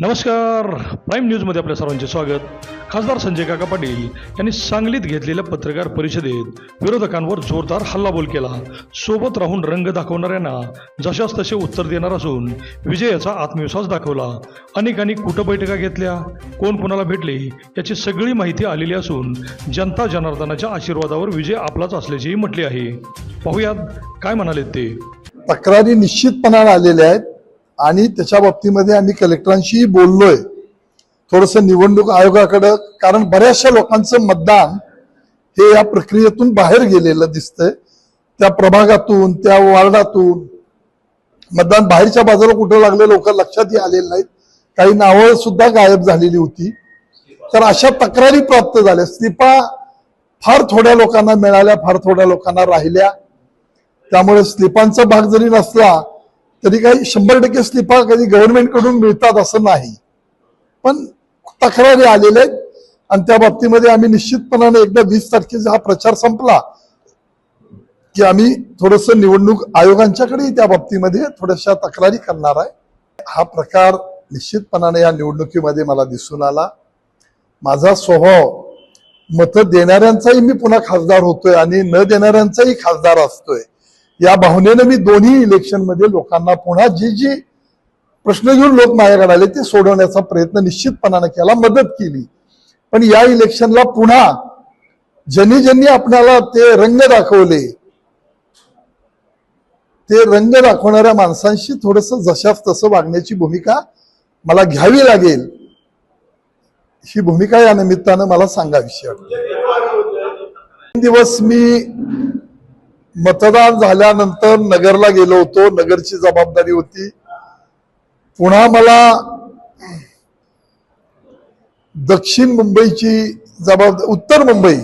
नमस्कार. प्राईम न्यूजमध्ये आपल्या सर्वांचे स्वागत. खासदार संजय काका पाटील यांनी सांगलीत घेतलेल्या पत्रकार परिषदेत विरोधकांवर जोरदार हल्लाबोल केला. सोबत राहून रंग दाखवणाऱ्यांना जशास तसे उत्तर देणार असून विजयाचा आत्मविश्वास दाखवला. अनेकांनी कुठं बैठका घेतल्या? कोण कोणाला भेटले? याची सगळी माहिती आलेली असून जनता जनार्दनाच्या आशीर्वादावर विजय आपलाच असल्याचेही म्हटले आहे. पाहुयात काय म्हणाले ते. तक्रारी निश्चितपणाने आलेल्या आहेत. आणि त्याच्या बाबतीमध्ये आम्ही कलेक्टरांशीही बोललोय. थोडस निवडणूक आयोगाकडं कारण बऱ्याचशा लोकांचं मतदान हे या प्रक्रियेतून बाहेर गेलेलं दिसतंय. त्या प्रभागातून त्या वार्डातून मतदान बाहेरच्या बाजूला कुठं लागले लोक लक्षातही आलेले नाहीत. काही नावं सुद्धा गायब झालेली होती. तर अशा तक्रारी प्राप्त झाल्या. स्लिपा फार थोड्या लोकांना मिळाल्या फार थोड्या लोकांना राहिल्या. त्यामुळे स्लिपांचा भाग जरी नसला तरी काही शंभर टक्के स्लिपा कधी गव्हर्नमेंटकडून मिळतात असं नाही. पण तक्रारी आलेल्या आहेत आणि त्या बाबतीमध्ये आम्ही निश्चितपणाने एकदा वीस तारखेचा हा प्रचार संपला की आम्ही थोडस निवडणूक आयोगांच्याकडे त्या बाबतीमध्ये थोड्याशा तक्रारी करणार आहे. हा प्रकार निश्चितपणाने या निवडणुकीमध्ये मला दिसून आला. माझा स्वभाव मतं देणाऱ्यांचाही मी पुन्हा खासदार होतोय आणि न देणाऱ्यांचाही खासदार असतोय. या भावनेनं मी दोन्ही इलेक्शनमध्ये लोकांना पुन्हा जी जी प्रश्न घेऊन लोक माझ्याकडे आले ते सोडवण्याचा प्रयत्न निश्चितपणाने केला मदत केली. पण या इलेक्शनला पुन्हा ज्यांनी ज्यांनी आपल्याला ते रंग दाखवले ते रंग दाखवणाऱ्या माणसांशी थोडस जशास तसं वागण्याची भूमिका मला घ्यावी लागेल ही भूमिका या निमित्तानं मला सांगावीशी वाटते. तीन दिवस मी मतदान झाल्यानंतर नगरला गेलो होतो. नगरची जबाबदारी होती. पुन्हा मला दक्षिण मुंबईची जबाबदारी उत्तर मुंबई.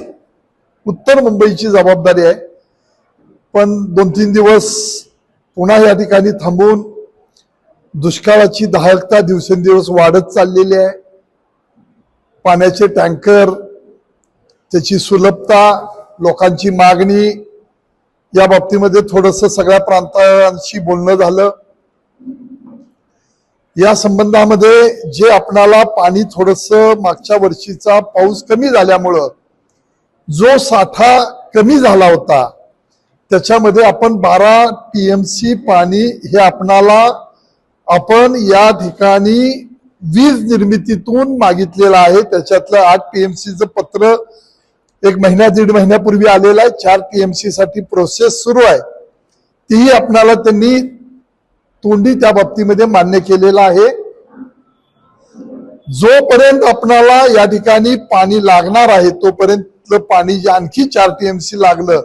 उत्तर मुंबईची जबाबदारी आहे. पण दोन तीन दिवस पुन्हा या ठिकाणी थांबून दुष्काळाची दाहकता दिवसेंदिवस वाढत चाललेली आहे. पाण्याचे टँकर त्याची सुलभता लोकांची मागणी या बाबतीमध्ये थोडस सगळ्या प्रांतांशी बोलणं झालं. या संबंधामध्ये जे आपणाला पाणी थोडस मागच्या वर्षीचा पाऊस कमी झाल्यामुळं जो साठा कमी झाला होता त्याच्यामध्ये आपण बारा टीएमसी पाणी हे आपणाला आपण या ठिकाणी वीज निर्मितीतून मागितलेलं आहे. त्याच्यातलं आठ पीएमसीचं पत्र एक महिना दीड महिन्यापूर्वी आलेला आहे. चार टीएमसी साठी प्रोसेस सुरू आहे. तीही आपणाला त्यांनी तोंडी त्या बाबतीमध्ये मान्य केलेला आहे. जोपर्यंत आपणाला या ठिकाणी पाणी लागणार आहे तोपर्यंत पाणी जे आणखी चार टीएमसी लागलं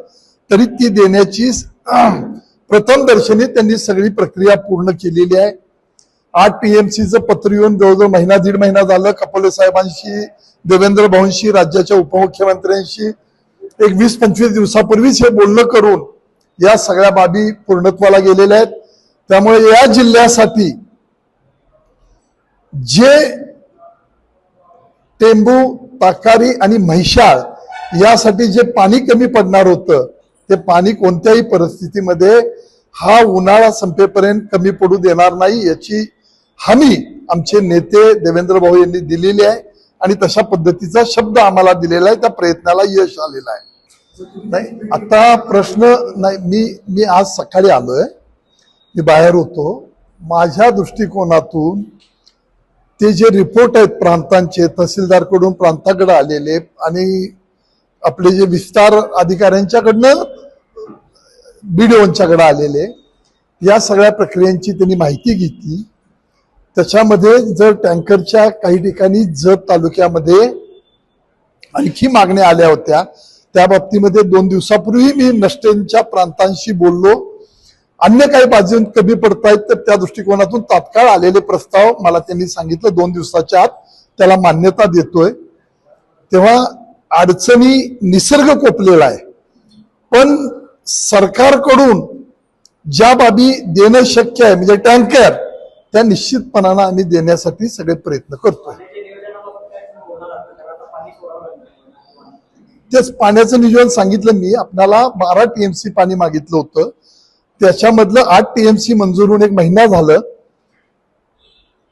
तरी ती देण्याची प्रथम दर्शनी त्यांनी सगळी प्रक्रिया पूर्ण केलेली आहे. आठ पीएमसीचं पत्र येऊन जवळजवळ महिना दीड महिना झालं कपोले साहेबांशी देवेंद्र भाऊंशी राज्याच्या उपमुख्यमंत्र्यांशी. एक वीस पंचवीस दिवसापूर्वीच हे बोलणं करून या सगळ्या बाबी पूर्णत्वाला गेलेल्या आहेत. त्यामुळे या जिल्ह्यासाठी जे टेंबू ताकारी आणि म्हैशाळ यासाठी जे पाणी कमी पडणार होतं ते पाणी कोणत्याही परिस्थितीमध्ये हा उन्हाळा संपेपर्यंत कमी पडू देणार नाही याची हमी आमचे नेते देवेंद्र भाऊ यांनी दिलेली आहे आणि तशा पद्धतीचा शब्द आम्हाला दिलेला आहे त्या प्रयत्नाला यश आलेलं आहे. नाही आता प्रश्न नाही मी मी आज सकाळी आलोय मी बाहेर होतो. माझ्या दृष्टिकोनातून ते जे रिपोर्ट आहेत प्रांतांचे तहसीलदारकडून प्रांताकडे आलेले आणि आपले जे विस्तार अधिकाऱ्यांच्याकडनं बीडीओंच्याकडे आलेले या सगळ्या प्रक्रियांची त्यांनी माहिती घेतली. त्याच्यामध्ये जर टँकरच्या काही ठिकाणी जत तालुक्यामध्ये आणखी मागण्या आल्या होत्या त्या बाबतीमध्ये दोन दिवसापूर्वी मी नष्टेंच्या प्रांतांशी बोललो. अन्य काही बाजू कमी पडतायत तर त्या दृष्टिकोनातून तात्काळ आलेले प्रस्ताव मला त्यांनी सांगितलं. दोन दिवसाच्या आत त्याला मान्यता देतोय. तेव्हा अडचणी निसर्ग कोपलेला आहे. पण सरकारकडून ज्या बाबी देणं शक्य आहे म्हणजे टँकर त्या निश्चितपणानं आम्ही देण्यासाठी सगळे प्रयत्न करतोय. तेच पाण्याचं नियोजन सांगितलं मी. आपल्याला बारा टीएमसी पाणी मागितलं होतं. त्याच्यामधलं आठ टीएमसी मंजूर होऊन एक महिना झालं.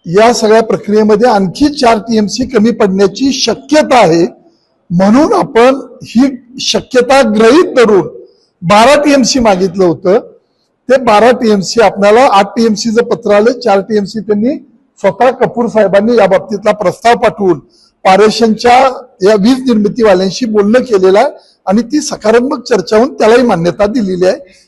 या सगळ्या प्रक्रियेमध्ये आणखी चार टीएमसी कमी पडण्याची शक्यता आहे. म्हणून आपण ही शक्यता ग्रहित धरून बारा टीएमसी मागितलं होतं. ते बारा टीएमसी आपल्याला आठ टीएमसीचं पत्र आलं चार टीएमसी त्यांनी स्वतः कपूर साहेबांनी या बाबतीतला प्रस्ताव पाठवून पारेशनच्या या वीज निर्मितीवाल्यांशी बोलणं केलेलं आहे आणि ती सकारात्मक चर्चा होऊन त्यालाही मान्यता दिलेली आहे.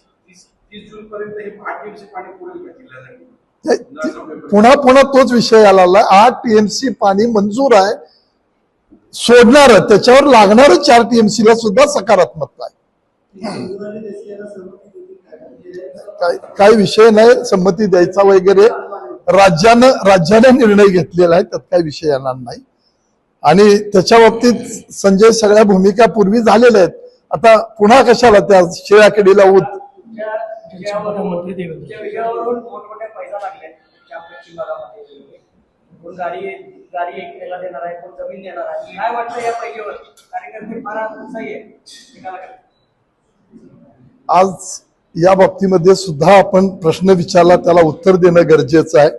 पुन्हा पुन्हा तोच विषय आला आठ टीएमसी पाणी मंजूर आहे सोडणार त्याच्यावर लागणार चार टीएमसी ला सुद्धा सकारात्मकता आहे. काय काय विषय नाही संमती द्यायचा वगैरे. राज्यानं राज्याने निर्णय घेतलेला आहे त्यात काही विषय येणार नाही. आणि त्याच्या बाबतीत संजय सगळ्या भूमिका पूर्वी झालेल्या आहेत. आता पुन्हा कशाला त्या शेळ्याकडीला ऊत? आज या बाबतीमध्ये सुद्धा आपण प्रश्न विचारला त्याला उत्तर देणं गरजेचं आहे.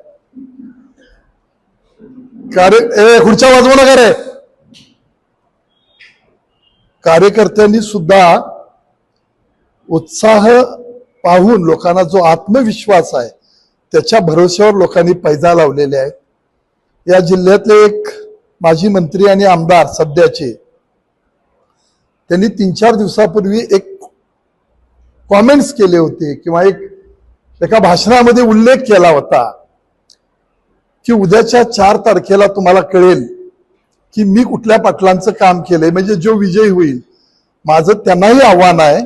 कार्य ए खुर्च्या वाजवू नका रे कार्यकर्त्यांनी सुद्धा उत्साह पाहून लोकांना जो आत्मविश्वास आहे त्याच्या भरोश्यावर लोकांनी पैजा लावलेले आहेत. या जिल्ह्यातले एक माजी मंत्री आणि आमदार सध्याचे त्यांनी तीन चार दिवसापूर्वी एक कॉमेंट्स केले होते किंवा एक एका भाषणामध्ये उल्लेख केला होता की उद्याच्या चार तारखेला तुम्हाला कळेल की मी कुठल्या पाटलांचं काम केलंय. म्हणजे जो विजय होईल माझं त्यांनाही आव्हान आहे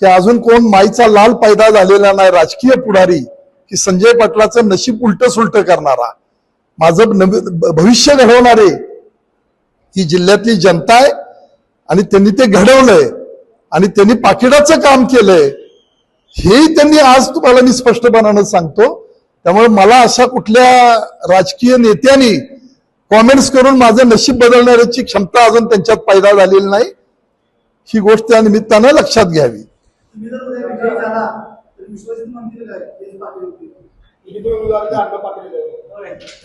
की अजून कोण माईचा लाल पैदा झालेला नाही राजकीय पुढारी की संजय पाटलाचं नशीब उलट सुलट करणारा. माझं भविष्य घडवणारे ही जिल्ह्यातली जनता आहे आणि त्यांनी ते घडवलंय. आणि त्यांनी पाकिटाचं काम केलंय हेही त्यांनी आज तुम्हाला मी स्पष्टपणानं सांगतो. त्यामुळे मला अशा कुठल्या राजकीय नेत्यांनी कॉमेंट्स करून माझं नशीब बदलण्याची क्षमता अजून त्यांच्यात पैदा झालेली नाही. ही गोष्ट त्या निमित्तानं लक्षात घ्यावी.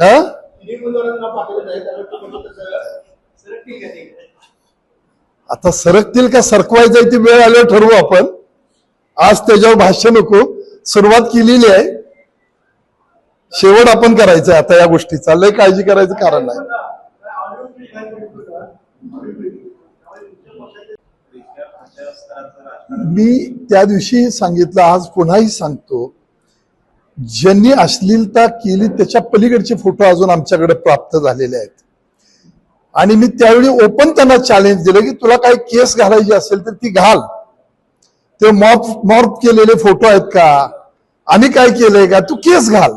हा? आता सरकतील का सरकवायचं ती वेळ आल्यावर ठरवू आपण. आज त्याच्यावर भाष्य नको. सुरुवात केलेली आहे. शेवट आपण करायचंय आता या गोष्टीचा. लय काळजी करायचं कारण नाही. मी त्या दिवशी सांगितलं आज पुन्हाही सांगतो. ज्यांनी अश्लीलता केली त्याच्या पलीकडचे फोटो अजून आमच्याकडे प्राप्त झालेले आहेत. आणि मी त्यावेळी ओपन त्यांना चॅलेंज दिलं की तुला काही केस घालायची असेल तर ती घाल. ते मॉप मॉर्फ केलेले फोटो आहेत का? आम्ही काय केलंय का? तू केस घाल.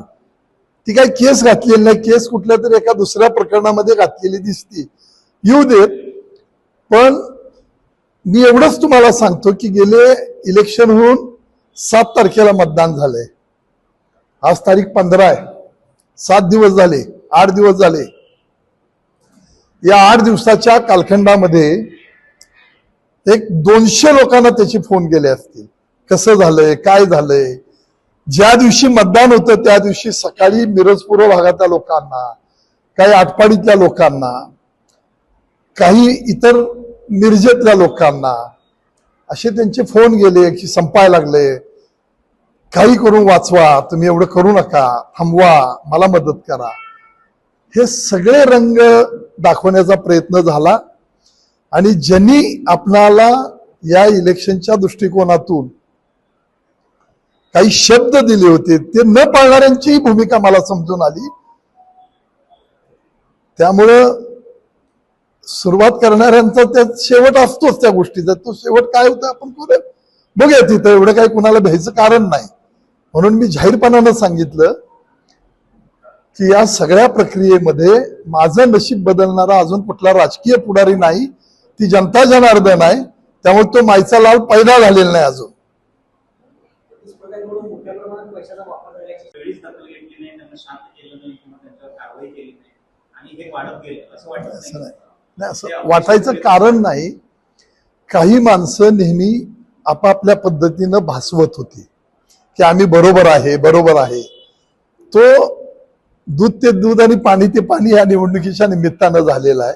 ती काय केस घातलेली नाही. केस कुठल्या तरी एका दुसऱ्या प्रकरणामध्ये घातलेली दिसती. येऊ देत पण मी एवढंच तुम्हाला सांगतो की गेले इलेक्शन होऊन सात तारखेला मतदान झालंय. आज तारीख पंधरा आहे. सात दिवस झाले. आठ दिवस झाले. या आठ दिवसाच्या कालखंडामध्ये एक दोनशे लोकांना त्याचे फोन गेले असतील. कसं झालंय काय झालंय? ज्या दिवशी मतदान होतं त्या दिवशी सकाळी मिरजपूर्व भागातल्या लोकांना काही आटपाडीतल्या लोकांना काही इतर मिरजेतल्या लोकांना असे त्यांचे फोन गेले की संपाय लागले काही करून वाचवा तुम्ही एवढं करू नका थांबवा मला मदत करा. हे सगळे रंग दाखवण्याचा प्रयत्न झाला. आणि ज्यांनी आपणाला या इलेक्शनच्या दृष्टिकोनातून काही शब्द दिले होते ते न पाळणाऱ्यांचीही भूमिका मला समजून आली. त्यामुळं सुरुवात करणाऱ्यांचा त्या शेवट असतोच त्या गोष्टीचा. तो शेवट काय होतं आपण करूया बघूया तिथं. एवढं काही कुणाला भ्यायचं कारण नाही. म्हणून मी जाहीरपणानं सांगितलं की या सगळ्या प्रक्रियेमध्ये माझं नशीब बदलणारा अजून कुठला राजकीय पुढारी नाही ती जनता जनार्दन आहे त्यामुळे तो मायचा लाल पैदा झालेला नाही अजून. हे असं नाही. असं वाटायचं कारण नाही. काही माणसं नेहमी आपापल्या पद्धतीनं भासवत होती. की आम्ही बरोबर आहे बरोबर आहे. तो दूध ते दूध आणि पाणी ते पाणी या निवडणुकीच्या निमित्तानं झालेला आहे.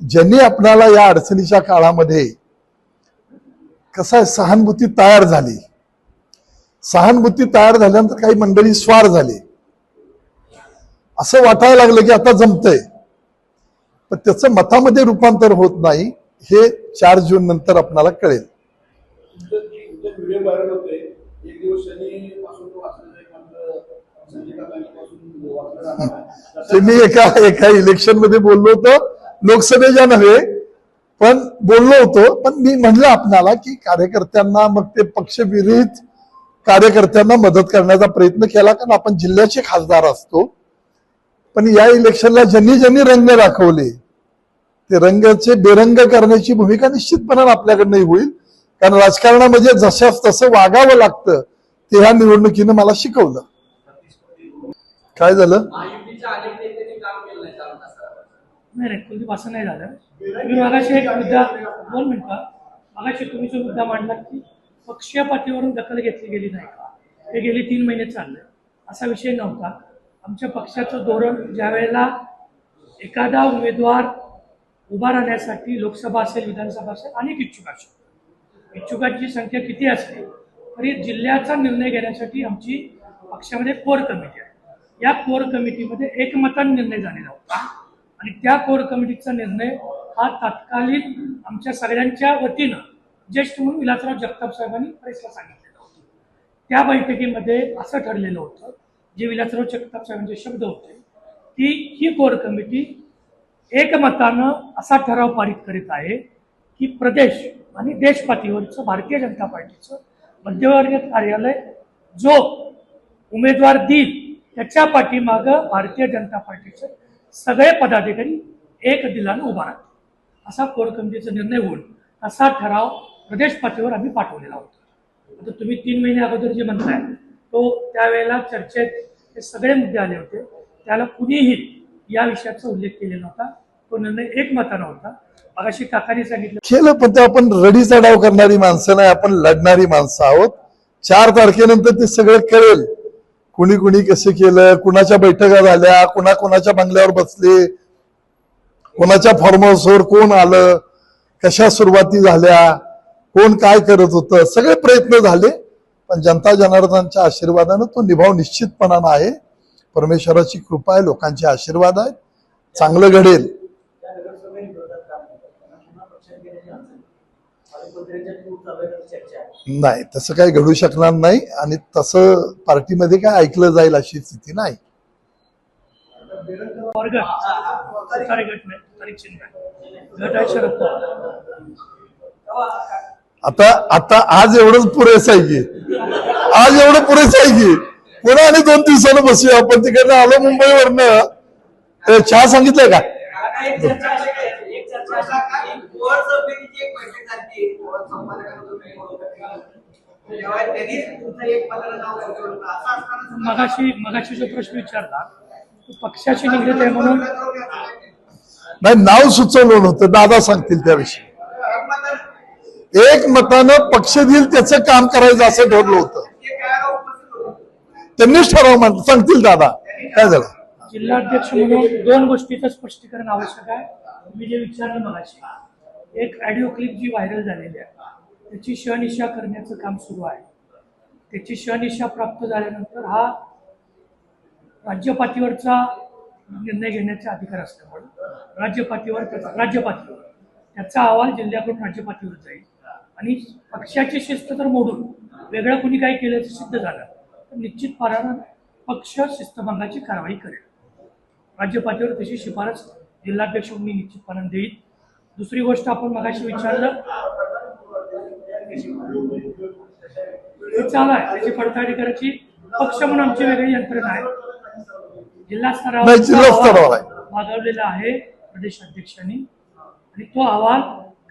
ज्यांनी आपणाला या अडचणीच्या काळामध्ये कसं आहे सहानुभूती तयार झाली सहानुभूती तयार झाल्यानंतर काही मंडळी स्वार झाली. असं वाटायला लागलं की आता जमतंय. पण त्याचं मतामध्ये रूपांतर होत नाही हे चार जून नंतर आपणाला कळेल. एक दिवस ते मी एका एका इलेक्शनमध्ये बोललो होतो. लोकसभेच्या नव्हे पण बोललो होतो. पण मी म्हणलं आपणाला की कार्यकर्त्यांना मग ते पक्षविरहित कार्यकर्त्यांना मदत करण्याचा प्रयत्न केला. कारण आपण जिल्ह्याचे खासदार असतो. पण या इलेक्शनला ज्यांनी ज्यांनी रंग दाखवले ते रंगाचे बेरंग करण्याची भूमिका निश्चितपणे आपल्याकडनंही होईल. कारण राजकारणामध्ये जशास तसं वागावं लागतं ते ह्या निवडणुकीनं मला शिकवलं. काय झालं? नाही नाही कुलदीप असं नाही झालं. तुम्ही मगाशी एक मुद्दा दोन मिनिटं. मगाशी तुम्ही जो मुद्दा मांडला की पक्षीय पातळीवरून दखल घेतली गेली नाही का? हे गेली तीन महिने चाललंय असा विषय नव्हता. आमच्या पक्षाचं धोरण ज्या वेळेला एखादा उमेदवार उभा राहण्यासाठी लोकसभा असेल विधानसभा असेल अनेक इच्छुक असतात. इच्छुकांची संख्या किती असते? तरी जिल्ह्याचा निर्णय घेण्यासाठी आमची पक्षामध्ये कोर कमिटी आहे. या कोर कमिटीमध्ये एकमतान निर्णय झालेला होता. आणि त्या कोर कमिटीचा निर्णय हा तात्कालीन आमच्या सगळ्यांच्या वतीनं ज्येष्ठ म्हणून विलासराव जगताप साहेबांनी प्रेसला सांगितलेलं होतं. त्या बैठकीमध्ये असं ठरलेलं होतं जे विलासराव जगताप साहेबांचे शब्द होते की ही कोर कमिटी एकमतानं असा ठराव पारित करीत आहे की प्रदेश आणि देशपातळीवरचं भारतीय जनता पार्टीचं मध्यवर्गीय कार्यालय जो उमेदवार देईल त्याच्या पाठीमागं भारतीय जनता पार्टीचे सगळे पदाधिकारी एक दिलानं उभा राहतील असा कोर कमिटीचा निर्णय होऊन असा ठराव प्रदेश पातळीवर आम्ही पाठवलेला होता. आता तुम्ही तीन महिने अगोदर जे म्हणताय तो त्यावेळेला चर्चेत हे सगळे मुद्दे आले होते. त्याला कुणीही या विषयाचा उल्लेख केलेला होता. तो निर्णय एकमतानं होता. मगाशी काकाने सांगितलं केलं पण ते आपण रडीचा डाव करणारी माणसं नाही आपण लढणारी माणसं आहोत. चार तारखेनंतर ते सगळं कळेल. कुणी कुणी कसं केलं कुणाच्या बैठका झाल्या कुणा कुणाच्या बंगल्यावर बसले कोणाच्या फार्म हाऊसवर कोण आलं कशा सुरुवाती झाल्या कोण काय करत होतं सगळे प्रयत्न झाले पण जनता जनार्दनच्या आशीर्वादानं तो निभाव निश्चितपणानं आहे. परमेश्वराची कृपा आहे लोकांचे आशीर्वाद आहेत. चांगलं घडेल. नाही तसं काही घडू शकणार नाही आणि तसं पार्टीमध्ये काय ऐकलं जाईल अशी स्थिती नाही. आता आता आज एवढंच पुरेसं आहे की आज एवढं पुरेसं आहे की पुन्हा आणि दोन दिवसानं बसूया आपण. तिकडनं आलो मुंबईवरनं. ते चहा सांगितलंय का? तेव्हा तुमचं एक पत्र नाव. असं असताना मगाशी मगाशी जो प्रश्न विचारला पक्षाशी निगडीत आहे म्हणून नाही. नाव सुचवलं नव्हतं दादा सांगतील त्याविषयी. एक मतानं पक्ष देईल त्याचं काम करायचं असं ठरलं होतं. त्यांनीच ठराव मांड सांगतील दादा काय झालं? जिल्हाध्यक्ष म्हणून दोन गोष्टीचं स्पष्टीकरण आवश्यक आहे. मी जे विचारलं मगाशी. एक ऑडिओ क्लिप जी व्हायरल झालेली आहे. त्याची शहनिशा करण्याचं काम सुरू आहे. त्याची शहनिशा प्राप्त झाल्यानंतर हा राज्यपातीवरचा निर्णय घेण्याचा अधिकार असल्यामुळे राज्यपातीवर त्याचा राज्यपातीवर. त्याचा अहवाल जिल्ह्याकडून राज्यपातीवर जाईल. आणि पक्षाची शिस्त तर मोडून वेगळं कुणी काही केल्याचं सिद्ध झालं. तर निश्चित पारानं पक्ष शिस्तभंगाची कारवाई करेल. राज्यपातीवर तशी शिफारस जिल्हाध्यक्ष मी निश्चितपणाने देईल दुसरी गोष्ट आपण मगाशी विचारलं. हे चालू आहे. त्याची पडताळणी करायची पक्ष म्हणून आमची वेगळी यंत्रणा आहे. जिल्हा स्तरावर मागवलेला आहे प्रदेश अध्यक्षांनी. आणि तो अहवाल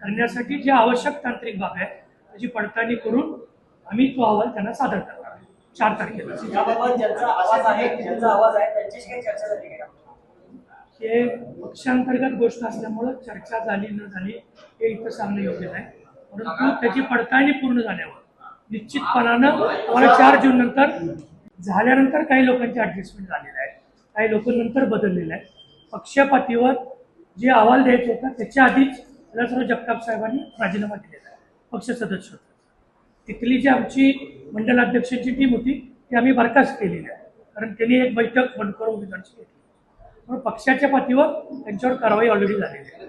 करण्यासाठी जे आवश्यक तांत्रिक बाब आहे त्याची पडताळणी करून आम्ही तो अहवाल त्यांना सादर करणार आहे. चार तारखेला. हे पक्षांतर्गत गोष्ट असल्यामुळं चर्चा झाली न झाली हे इथं सांगणं योग्य नाही. परंतु त्याची पडताळणी पूर्ण झाल्यावर निश्चितपणानं तुम्हाला चार जून नंतर झाल्यानंतर काही लोकांचे ॲडजस्टमेंट झालेले आहे. काही लोक नंतर बदललेले आहेत. पक्षपातीवर जे अहवाल द्यायचं होतं त्याच्या आधीच सर्व जगताप साहेबांनी राजीनामा दिलेला आहे. पक्ष सदस्य होता. तिथली जी आमची मंडलाध्यक्षांची टीम होती ती आम्ही बरखास्त केलेली आहे. कारण त्यांनी एक बैठक बंद करून घेतली. म्हणून पक्षाच्या पाठीवर त्यांच्यावर कारवाई ऑलरेडी झालेली आहे.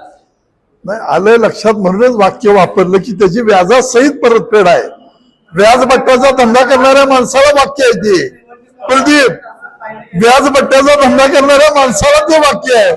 असेल. नाही आलं लक्षात म्हणूनच वाक्य वापरलं की त्याची व्याजासहित परतफेड आहे. व्याजपट्ट्याचा धंदा करणाऱ्या माणसाला वाक्य आहे ते. कुलदीप व्याजपट्ट्याचा धंदा करणाऱ्या माणसाला ते वाक्य आहे.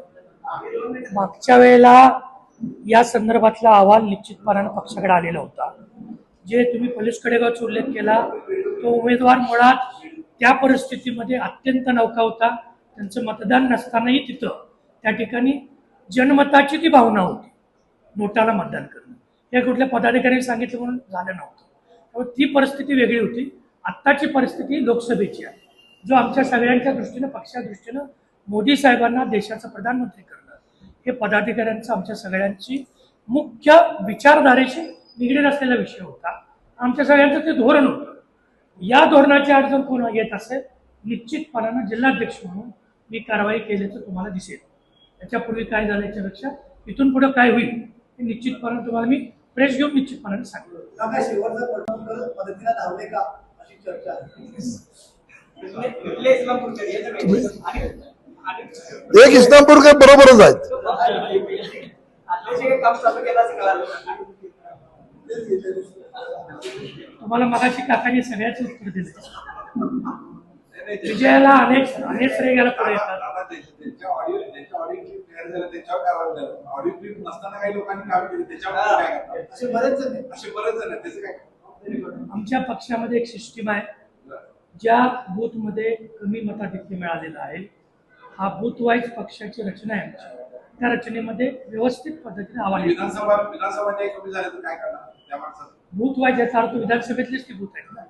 मागच्या वेळेला या संदर्भातला अहवाल निश्चितपणानं पक्षाकडे आलेला होता. जे तुम्ही पोलीस कडेगावचा उल्लेख केला तो उमेदवार मुळात त्या परिस्थितीमध्ये अत्यंत नौका होता. त्यांचं मतदान नसतानाही तिथं त्या ठिकाणी जनमताची ती भावना होती नोटाला मतदान करणं. हे कुठल्या पदाधिकाऱ्यांनी सांगितलं म्हणून झालं नव्हतं. त्यामुळे ती परिस्थिती वेगळी होती. आत्ताची परिस्थिती लोकसभेची आहे. जो आमच्या सगळ्यांच्या दृष्टीनं पक्षाच्या दृष्टीनं मोदी साहेबांना देशाचं प्रधानमंत्री करणं. हे पदाधिकाऱ्यांचं आमच्या सगळ्यांची मुख्य विचारधारेशी निगडीत असलेला विषय होता. आमच्या सगळ्यांचं ते धोरण होतं. या धोरणाची अडचण कोण येत असेल निश्चितपणानं जिल्हाध्यक्ष म्हणून मी कारवाई केल्याचं तुम्हाला दिसेल. त्याच्यापूर्वी काय झालं याच्यापेक्षा इथून पुढे काय होईल हे निश्चितपणे तुम्हाला मी प्रेस घेऊन निश्चितपणाने सांगतो. एक इस्लामपूरकर बरोबरच आहेत तुम्हाला मगाशी काकांनी सगळ्याच उत्तर दिले विजयाला अनेक अनेक श्रेय घ्यायला पुढे येतात ऑडिओ ऑडिओ क्लिप झालं त्याच्यावर ऑडिओ क्लिप नसताना काही लोकांनी काम केलं त्याच्यावर काय करतात असे बरेच जण आहेत. असे बरेच जण आहेत. त्याचं काय आमच्या पक्षामध्ये एक सिस्टीम आहे ज्या बूथमध्ये कमी मताधिक्य मिळालेलं आहे हा बूथ वाईज पक्षाची रचना आहे आमची त्या रचनेमध्ये व्यवस्थित पद्धतीने आव्हान येतं. विधानसभा विधानसभा न्याय कमी झाले तर काय करणार त्या माणसाचं बूथ वाईज याचा अर्थ विधानसभेतलेच ती बूथ आहेत ना?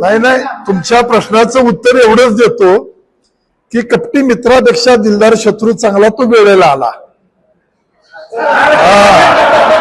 नाही नाही तुमच्या प्रश्नाचं उत्तर एवढंच देतो की कपटी मित्रापेक्षा दिलदार शत्रू चांगला तो वेळेला आला हा.